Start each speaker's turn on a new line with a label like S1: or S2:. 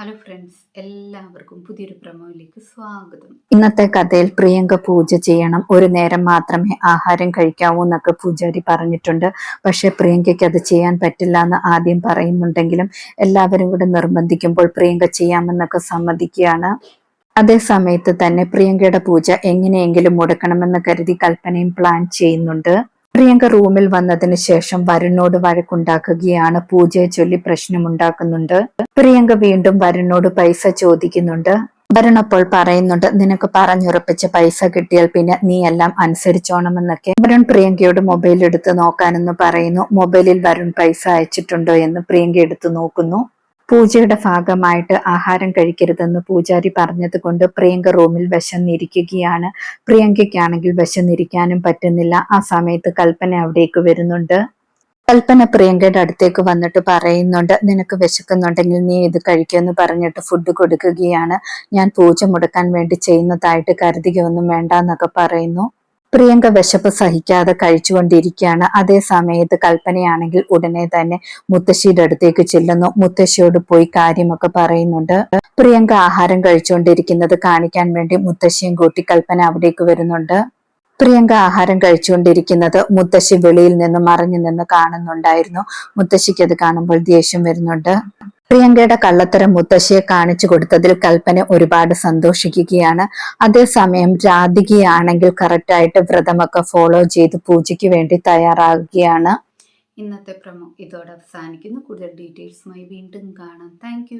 S1: Hello friends എല്ലാവർക്കും പുതിയൊരു പ്രമോയിലേക്ക് സ്വാഗതം.
S2: ഇന്നത്തെ കഥയിൽ പ്രിയങ്ക പൂജ ചെയ്യണം. ഒരു നേരം മാത്രമേ ആഹാരം കഴിക്കാവൂ എന്നൊക്കെ പൂജാരി പറഞ്ഞിട്ടുണ്ട്. പക്ഷെ പ്രിയങ്കയ്ക്ക് അത് ചെയ്യാൻ പറ്റില്ല എന്ന് ആദ്യം പറയുന്നുണ്ടെങ്കിലും എല്ലാവരും കൂടെ നിർബന്ധിക്കുമ്പോൾ പ്രിയങ്ക ചെയ്യാമെന്നൊക്കെ സമ്മതിക്കുകയാണ്. അതേ സമയത്ത് തന്നെ പ്രിയങ്കയുടെ പൂജ എങ്ങനെയെങ്കിലും മുടക്കണമെന്ന് കരുതി കൽപ്പനയും പ്ലാൻ ചെയ്യുന്നുണ്ട്. പ്രിയങ്ക റൂമിൽ വന്നതിന് ശേഷം വരുണോട് വഴക്കുണ്ടാക്കുകയാണ്. പൂജയെ ചൊല്ലി പ്രശ്നമുണ്ടാക്കുന്നുണ്ട്. പ്രിയങ്ക വീണ്ടും വരുണോട് പൈസ ചോദിക്കുന്നുണ്ട്. വരുൺ അപ്പോൾ പറയുന്നുണ്ട് നിനക്ക് പറഞ്ഞുറപ്പിച്ച പൈസ കിട്ടിയാൽ പിന്നെ നീ എല്ലാം അനുസരിച്ചോണമെന്നൊക്കെ. വരുൺ പ്രിയങ്കയോട് മൊബൈൽ എടുത്ത് നോക്കാനെന്ന് പറയുന്നു. മൊബൈലിൽ വരുൺ പൈസ അയച്ചിട്ടുണ്ടോ എന്ന് പ്രിയങ്ക എടുത്തു നോക്കുന്നു. പൂജയുടെ ഭാഗമായിട്ട് ആഹാരം കഴിക്കരുതെന്ന് പൂജാരി പറഞ്ഞത് കൊണ്ട് പ്രിയങ്ക റൂമിൽ വിശന്നിരിക്കുകയാണ്. പ്രിയങ്കയ്ക്കാണെങ്കിൽ വിശന്നിരിക്കാനും പറ്റുന്നില്ല. ആ സമയത്ത് കൽപ്പന അവിടേക്ക് വരുന്നുണ്ട്. കൽപ്പന പ്രിയങ്കയുടെ അടുത്തേക്ക് വന്നിട്ട് പറയുന്നുണ്ട് നിനക്ക് വിശക്കുന്നുണ്ടെങ്കിൽ നീ ഇത് കഴിക്കുമെന്ന് പറഞ്ഞിട്ട് ഫുഡ് കൊടുക്കുകയാണ്. ഞാൻ പൂജ മുടക്കാൻ വേണ്ടി ചെയ്യുന്നതായിട്ട് കരുതുകയൊന്നും വേണ്ട എന്നൊക്കെ പറയുന്നു. പ്രിയങ്ക വിശപ്പ് സഹിക്കാതെ കഴിച്ചുകൊണ്ടിരിക്കുകയാണ്. അതേ സമയത്ത് കൽപ്പനയാണെങ്കിൽ ഉടനെ തന്നെ മുത്തശ്ശിയുടെ അടുത്തേക്ക് ചെല്ലുന്നു. മുത്തശ്ശിയോട് പോയി കാര്യമൊക്കെ പറയുന്നുണ്ട്. പ്രിയങ്ക ആഹാരം കഴിച്ചുകൊണ്ടിരിക്കുന്നത് കാണിക്കാൻ വേണ്ടി മുത്തശ്ശിയും കൂട്ടി കൽപ്പന അവിടേക്ക് വരുന്നുണ്ട്. പ്രിയങ്ക ആഹാരം കഴിച്ചുകൊണ്ടിരിക്കുന്നത് മുത്തശ്ശി വെളിയിൽ നിന്ന് മറിഞ്ഞു നിന്ന് കാണുന്നുണ്ടായിരുന്നു. മുത്തശ്ശിക്ക് അത് കാണുമ്പോൾ ദേഷ്യം വരുന്നുണ്ട്. പ്രിയങ്കയുടെ കള്ളത്തരം മുത്തശ്ശിയെ കാണിച്ചു കൊടുത്തതിൽ കൽപ്പന ഒരുപാട് സന്തോഷിക്കുകയാണ്. അതേസമയം രാധികയാണെങ്കിൽ കറക്റ്റായിട്ട് വ്രതമൊക്കെ ഫോളോ ചെയ്ത് പൂജയ്ക്ക് വേണ്ടി തയ്യാറാകുകയാണ്.
S1: ഇന്നത്തെ പ്രമോ ഇതോടെ അവസാനിക്കുന്നു. കൂടുതൽ ഡീറ്റെയിൽസുമായി വീണ്ടും കാണാം. താങ്ക്